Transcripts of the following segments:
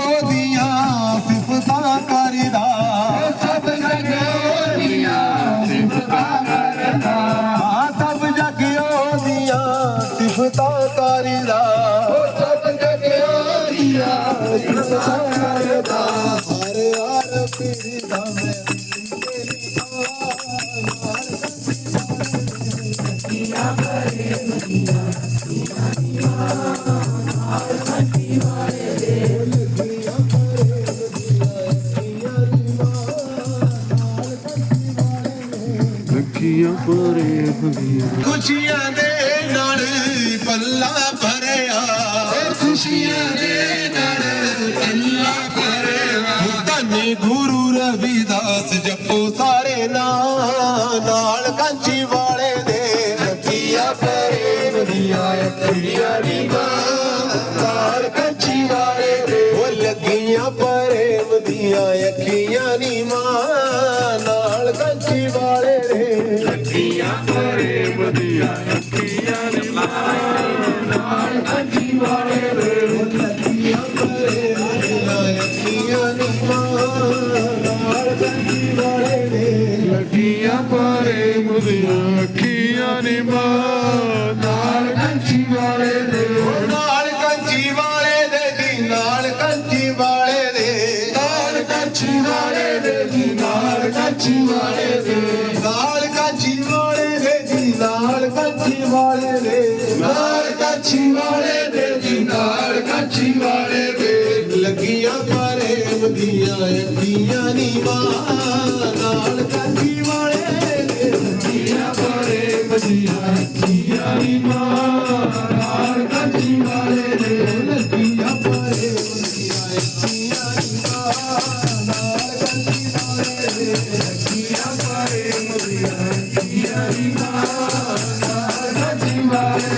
ਉਹਦੀਆਂ ਸਿਫਤਾਂ ਕਰਦਾ। ਸਭ ਜਗ ਉਹਦੀਆਂ ਸਿਫਤਾਂ ਕਰਦਾ। ਹਾਂ ਸਭ ਜਗ ਉਹਦੀਆਂ ਸਿਫਤਾਂ ਕਰਦਾ। ਸਭ ਜਗ ਉਹਦੀਆਂ ਸਿਫਤਾਂ ਕਰਦਾ। ਹਰ ਹਰ ਪੀਰੀ ਦਾ ਮੈਂ Yeah. ਅੱਖੀਆਂ ਪਰੇ ਹੁੰਦੀਆਂ। ਖੁਸ਼ੀਆਂ ਦੇ ਨਾਲ ਪੱਲਾ ਭਰਿਆ। ਖੁਸ਼ੀਆਂ ਦੇ ਨਾਲ ਪੱਲਾ ਭਰਿਆ। ਧੰਨੇ ਗੁਰੂ ਰਵਿਦਾਸ ਜਪੋ ਸਾਰੇ ਨਾਂ। ਨਾਲ ਕਾਂਚੀ ਵਾਲੇ ਦੇ ਰੱਖੀਆਂ ਪਰੇ ਵਧੀਆ ਅੱਖੀਆਂ ਦੀ ਮਾਂ ਨਾਲ ਕਾਂਚੀ ਵਾਲੇ ਦੇ ਉਹ ਲੱਗੀਆਂ ਪ੍ਰੇਮ ਦੀਆਂ ਅੱਖੀਆਂ ਨੀ ਮਾਂ ਨਾਲ ਕਾਂਚੀ ਵਾਲੇ ਦੇ ਅੱਖੀਆਂ ਪਰੇ ਵਧੀਆ। ਅੱਖੀਆਂ ਨੇ ਅੱਖੀਆਂ ਪਰੇ ਮੁਦੀਆਂ ਅੱਖੀਆਂ ਨੇ ਨਾਲ ਕੰਚੀ ਵਾਲੇ ਦੇ। ਨਾਲ ਕੰਚੀ ਵਾਲੇ ਦੇ ਨਾਲ ਕੰਚੀ ਵਾਲੇ ਦੇ। ਨਾਲ ਕੰਚੀ ਵਾਲੇ ਦੇ ਨਾਲ ਕੰਚੀ ਵਾਲੇ ਦੇ ਨਾਲ ਕੰਚੀ ਵਾਲੇ ਦੇ। ਕੱਛੀ ਵਾਲੇ ਦੇ ਨਾਲ ਕੰਚੀ ਵਾਲੇ ਦੇ ਜੀ ਨਾਲ ਕੰਚੀ ਵਾਲੇ ਦੇ। ਲੱਗੀਆਂ ਪਰੇ ਵਧੀਆਂ ਅੱਖੀਆਂ ਨੀ ਮਾਂ। ਨਾਲ ਕੰਚੀ ਵਾਲੇ ਦੇ, ਲੱਗੀਆਂ ਪਰੇ ਦੀਆਂ ਅੱਖੀਆਂ ਨੀ ਮਾਂ। ਨਾਲ ਕੰਚੀ ਵਾਲੇ ਦੇ, ਲੱਗੀਆਂ ਪਰੇ ਵਧੀਆਂ ਅੱਖੀਆਂ ਨੀ ਮਾਂ। ਨਾਲ ਕੰਚੀ ਵਾਲੇ ਦੇ, ਲੱਗੀਆਂ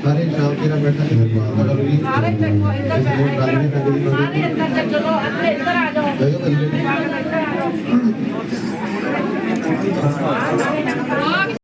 ਦੇ ਸ਼ੋਭਲੇ ਸੋ ਨਿਰਭੈ ਸ਼ੋਭਲੇ ਸੋ ਨਿਹਾਲ ਇੱਧਰ ਬਹਿ ਜਾਓ ਅੰਦਰ ਬੈਠ ਜਾਓ ਸਾਰੇ ਸ਼ਾਮ ਤੇਰਾ ਬੈਠਾ ਨਿਰਮਾਣ ਵੀ ਸਾਰੇ ਬੈਠੋ ਇੱਧਰ ਬੈਠੋ ਸਾਰੇ ਅੰਦਰ ਚਲੋ ਅੱਧੇ ਇੱਧਰ ਆ ਜਾਓ ਬੈਠੋ ਇੱਧਰ ਆ ਜਾਓ